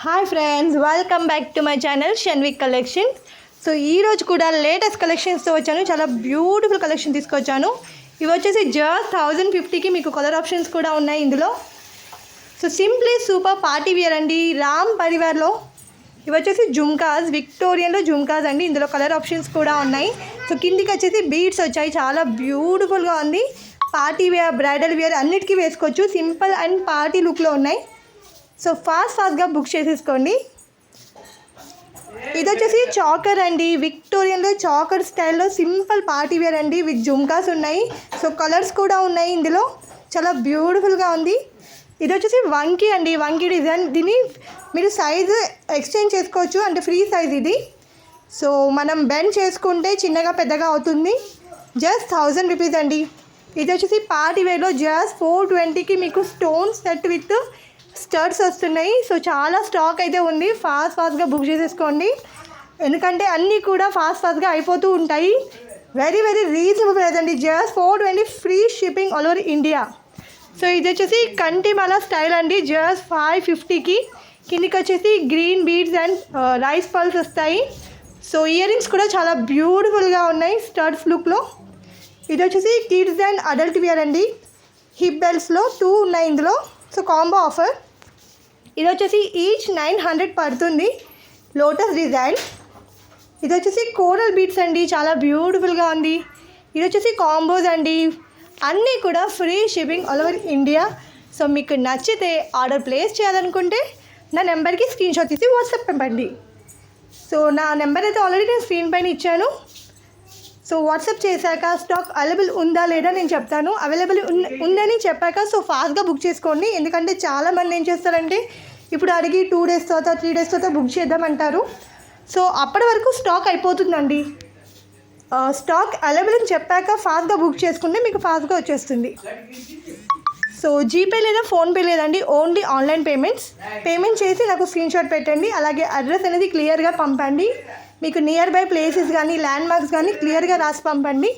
Hi friends welcome back to my channel Shanvik collection so ఈరోజు కూడా latest కలెక్షన్స్తో వచ్చాను. చాలా బ్యూటిఫుల్ కలెక్షన్ తీసుకొచ్చాను. ఇవి వచ్చేసి జస్ట్ థౌజండ్ ఫిఫ్టీకి మీకు కలర్ ఆప్షన్స్ కూడా ఉన్నాయి ఇందులో. So simply super party wear అండి రామ్ పరివార్లో ఇవి వచ్చేసి జుమ్కాస్ విక్టోరియన్లో జుమ్కాస్ అండి. ఇందులో కలర్ ఆప్షన్స్ కూడా ఉన్నాయి. సో కిందికి వచ్చేసి బీడ్స్ వచ్చాయి. చాలా బ్యూటిఫుల్గా ఉంది. పార్టీ వేర్ బ్రైడల్ వేర్ అన్నిటికీ వేసుకోవచ్చు. సింపుల్ అండ్ పార్టీ లుక్లో ఉన్నాయి. సో ఫాస్ట్ ఫాస్ట్గా బుక్ చేసేసుకోండి. ఇది వచ్చేసి చాకర్ అండి. విక్టోరియన్లో చాకర్ స్టైల్లో సింపుల్ పార్టీ వేర్ అండి. విత్ జుమ్కాస్ ఉన్నాయి. సో కలర్స్ కూడా ఉన్నాయి ఇందులో. చాలా బ్యూటిఫుల్గా ఉంది. ఇది వచ్చేసి వంకీ అండి. వంకీ డిజైన్ దీన్ని మీరు సైజు ఎక్స్చేంజ్ చేసుకోవచ్చు. అంటే ఫ్రీ సైజ్ ఇది. సో మనం బెండ్ చేసుకుంటే చిన్నగా పెద్దగా అవుతుంది. జస్ట్ థౌజండ్ రూపీస్ అండి. ఇది వచ్చేసి పార్టీ వేర్లో జస్ట్ ఫోర్ ట్వంటీకి మీకు స్టోన్ సెట్ విత్ స్టర్ట్స్ వస్తున్నాయి. సో చాలా స్టాక్ అయితే ఉంది. ఫాస్ట్ ఫాస్ట్గా బుక్ చేసేసుకోండి. ఎందుకంటే అన్నీ కూడా ఫాస్ట్ ఫాస్ట్గా అయిపోతూ ఉంటాయి. వెరీ వెరీ రీజనబుల్ ప్రైస్ అండి. Just four twenty free shipping all over India so ఇది వచ్చేసి కంటిమల స్టైల్ అండి. జస్ట్ ఫైవ్ ఫిఫ్టీకి కిందికి వచ్చేసి green beads and rice pulse వస్తాయి. సో ఇయర్ రింగ్స్ కూడా చాలా బ్యూటిఫుల్గా ఉన్నాయి స్టర్ట్స్ లుక్లో ఇది వచ్చేసి కిడ్స్ అండ్ అడల్ట్ వేర్ అండి. హిప్ బెల్ట్స్లో టూ ఉన్నాయి ఇందులో. సో కాంబో ఆఫర్ ఇది వచ్చేసి ఈచ్ నైన్ హండ్రెడ్ పడుతుంది. లోటస్ డిజైన్ ఇది వచ్చేసి కోరల్ బీట్స్ అండి చాలా బ్యూటిఫుల్గా ఉంది. ఇది వచ్చేసి కాంబోస్ అండి. అన్నీ కూడా free shipping all over India so మీకు నచ్చితే ఆర్డర్ ప్లేస్ చేయాలనుకుంటే నా నెంబర్కి స్క్రీన్ షాట్ తీసి వాట్సాప్ పంపండి. సో నా నెంబర్ అయితే ఆల్రెడీ నేను స్క్రీన్ పైన ఇచ్చాను. సో వాట్సాప్ చేశాక స్టాక్ అవైలబుల్ ఉందా లేదా నేను చెప్తాను. అవైలబుల్ ఉందని చెప్పాక సో ఫాస్ట్గా బుక్ చేసుకోండి. ఎందుకంటే చాలామంది ఏం చేస్తారంటే ఇప్పుడు అడిగి టూ డేస్ తర్వాత త్రీ డేస్ తర్వాత బుక్ చేద్దామంటారు సో అప్పటి వరకు స్టాక్ అయిపోతుందండి. స్టాక్ అవైలబుల్ అని చెప్పాక ఫాస్ట్గా బుక్ చేసుకుంటే మీకు ఫాస్ట్గా వచ్చేస్తుంది. సో జీపే లేదా ఫోన్పే లేదండి. Only online payments. పేమెంట్ చేసి నాకు స్క్రీన్ షాట్ పెట్టండి. అలాగే అడ్రస్ అనేది క్లియర్గా పంపండి. మీకు నియర్ బై ప్లేసెస్ కానీ ల్యాండ్ మార్క్స్ కానీ క్లియర్గా రాసి పంపండి.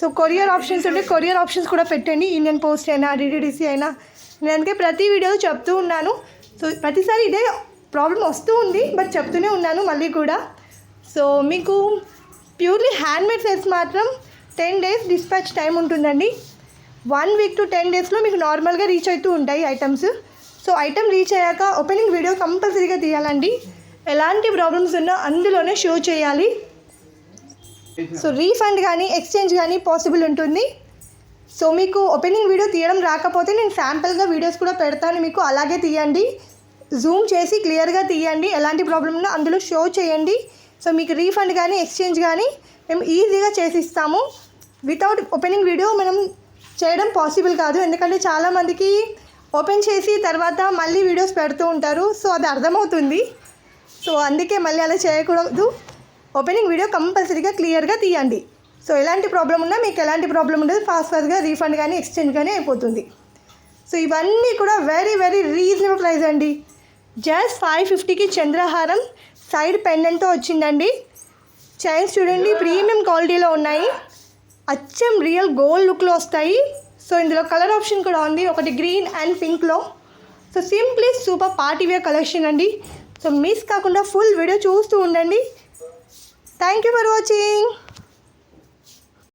సో కొరియర్ ఆప్షన్స్ ఉంటే కొరియర్ ఆప్షన్స్ కూడా పెట్టండి. ఇండియన్ పోస్ట్ అయినా డిడిడిసి అయినా. నేను అందుకే ప్రతి వీడియో చెప్తూ ఉన్నాను. సో ప్రతిసారి ఇదే ప్రాబ్లం వస్తూ ఉంది బట్ చెప్తూనే ఉన్నాను మళ్ళీ కూడా. సో మీకు ప్యూర్లీ హ్యాండ్మేడ్ సెల్స్ మాత్రం టెన్ డేస్ డిస్పాచ్ టైం ఉంటుందండి. వన్ వీక్ టు టెన్ డేస్లో మీకు నార్మల్గా రీచ్ అవుతూ ఉంటాయి ఐటమ్స్ సో ఐటమ్ రీచ్ అయ్యాక ఓపెనింగ్ వీడియో కంపల్సరీగా తీయాలండి. ఎలాంటి ప్రాబ్లమ్స్ ఉన్నా అందులోనే షో చేయాలి. సో రీఫండ్ కానీ ఎక్స్చేంజ్ కానీ పాసిబుల్ ఉంటుంది. సో మీకు ఓపెనింగ్ వీడియో తీయడం రాకపోతే నేను శాంపుల్గా వీడియోస్ కూడా పెడతాను మీకు. అలాగే తీయండి. జూమ్ చేసి క్లియర్గా తీయండి. ఎలాంటి ప్రాబ్లం ఉన్నా అందులో షో చేయండి. సో మీకు రీఫండ్ కానీ ఎక్స్చేంజ్ కానీ మేము ఈజీగా చేసి ఇస్తాము వితౌట్ ఓపెనింగ్ వీడియో మనం చేయడం పాసిబుల్ కాదు. ఎందుకంటే చాలామందికి ఓపెన్ చేసి తర్వాత మళ్ళీ వీడియోస్ పెడుతూ ఉంటారు. సో అది అర్థమవుతుంది. సో అందుకే మళ్ళీ అలా చేయకూడదు. ఓపెనింగ్ వీడియో కంపల్సరీగా క్లియర్గా తీయండి. సో ఎలాంటి ప్రాబ్లం ఉన్నా మీకు ఎలాంటి ప్రాబ్లం ఉండదు. ఫాస్ట్ ఫాస్ట్గా రీఫండ్ కానీ ఎక్స్చేంజ్ కానీ అయిపోతుంది. సో ఇవన్నీ కూడా వెరీ వెరీ రీజనబుల్ ప్రైస్ అండి. జస్ట్ ఫైవ్ ఫిఫ్టీకి చంద్రహారం సైడ్ పెండెంట్తో వచ్చిందండి. చైన్స్ చూడండి ప్రీమియం క్వాలిటీలో ఉన్నాయి. అచ్చం రియల్ గోల్డ్ లుక్లో వస్తాయి. సో ఇందులో కలర్ ఆప్షన్ కూడా ఉంది. ఒకటి green and పింక్లో so simply super party wear collection అండి. సో మిస్ కాకుండా ఫుల్ వీడియో చూస్తూ ఉండండి. Thank you for watching